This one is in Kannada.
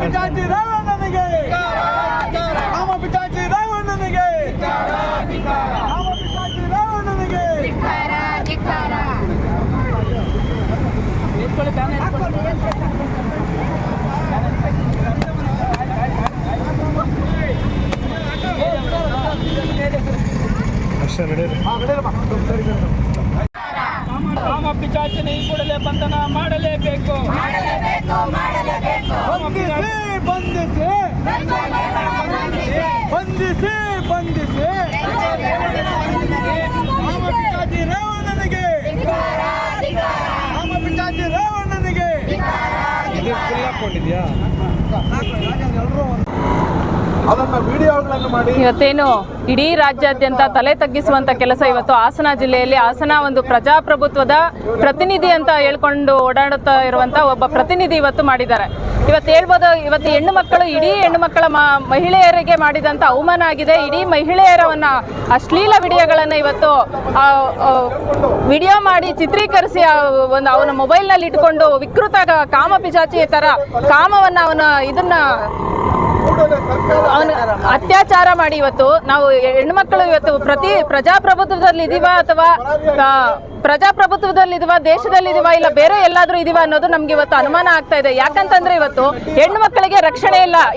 ಪಿಚಾಚಿ ರಾವಣನಿಗೆ ರಾಮ ಪಿಚಾಚಿ ರಾವಣನಿಗೆ ರಾಮ ಪಿಚಾಚಿ ರಾವಣನಿಗೆ ರಾಮ ಪಿಚಾಚಿನ ಈ ಕೂಡಲೇ ಬಂಧನ ಮಾಡಲೇಬೇಕು ಮಾಡಲೇಬೇಕು. ಮಾಡಲೇಬೇಕು ಬಂಧಿಸಿ ಬಂಧಿಸಿ ಬಂಧಿಸಿ. ಬಂಧಿಸಿ ರಾಮ ಪಿಚಾಚಿ ರಾವಣನಿಗೆ ರಾಮ ಪಿಚಾಚಿ ರಾವಣನಿಗೆ ಅದನ್ನ ವಿಡಿಯೋಗಳನ್ನು ಮಾಡಿ ಇವತ್ತೇನು ಇಡೀ ರಾಜ್ಯಾದ್ಯಂತ ತಲೆ ತಗ್ಗಿಸುವಂತ ಕೆಲಸ ಇವತ್ತು ಹಾಸನ ಜಿಲ್ಲೆಯಲ್ಲಿ. ಹಾಸನ ಒಂದು ಪ್ರಜಾಪ್ರಭುತ್ವದ ಪ್ರತಿನಿಧಿ ಅಂತ ಹೇಳ್ಕೊಂಡು ಓಡಾಡುತ್ತಾ ಇರುವಂತ ಒಬ್ಬ ಪ್ರತಿನಿಧಿ ಇವತ್ತು ಮಾಡಿದ್ದಾರೆ. ಇವತ್ತು ಹೇಳ್ಬೋದು ಇವತ್ತು ಹೆಣ್ಣು ಮಕ್ಕಳು ಇಡೀ ಹೆಣ್ಣು ಮಕ್ಕಳ ಮಹಿಳೆಯರಿಗೆ ಮಾಡಿದಂತ ಅವಮಾನ ಆಗಿದೆ. ಇಡೀ ಮಹಿಳೆಯರವನ್ನ ಅಶ್ಲೀಲ ವಿಡಿಯೋಗಳನ್ನು ಇವತ್ತು ವಿಡಿಯೋ ಮಾಡಿ ಚಿತ್ರೀಕರಿಸಿ ಒಂದು ಅವನ ಮೊಬೈಲ್ನಲ್ಲಿ ಇಟ್ಕೊಂಡು ವಿಕೃತ ಕಾಮ ಪಿಶಾಚಿ ತರ ಕಾಮವನ್ನ ಅವನ ಇದನ್ನ ಅತ್ಯಾಚಾರ ಮಾಡಿ ಇವತ್ತು ನಾವು ಹೆಣ್ಮಕ್ಳು ಇವತ್ತು ಪ್ರತಿ ಪ್ರಜಾಪ್ರಭುತ್ವದಲ್ಲಿ ಇದೀವ ಅಥವಾ ಪ್ರಜಾಪ್ರಭುತ್ವದಲ್ಲಿ ಇದೀವ, ದೇಶದಲ್ಲಿ ಇದೀವ, ಇಲ್ಲ ಬೇರೆ ಎಲ್ಲಾದ್ರೂ ಇದೀವಾ ಅನ್ನೋದು ನಮ್ಗೆ ಇವತ್ತು ಅನುಮಾನ ಆಗ್ತಾ ಇದೆ. ಯಾಕಂತಂದ್ರೆ ಇವತ್ತು ಹೆಣ್ಣು ಮಕ್ಕಳಿಗೆ ರಕ್ಷಣೆ ಇಲ್ಲ.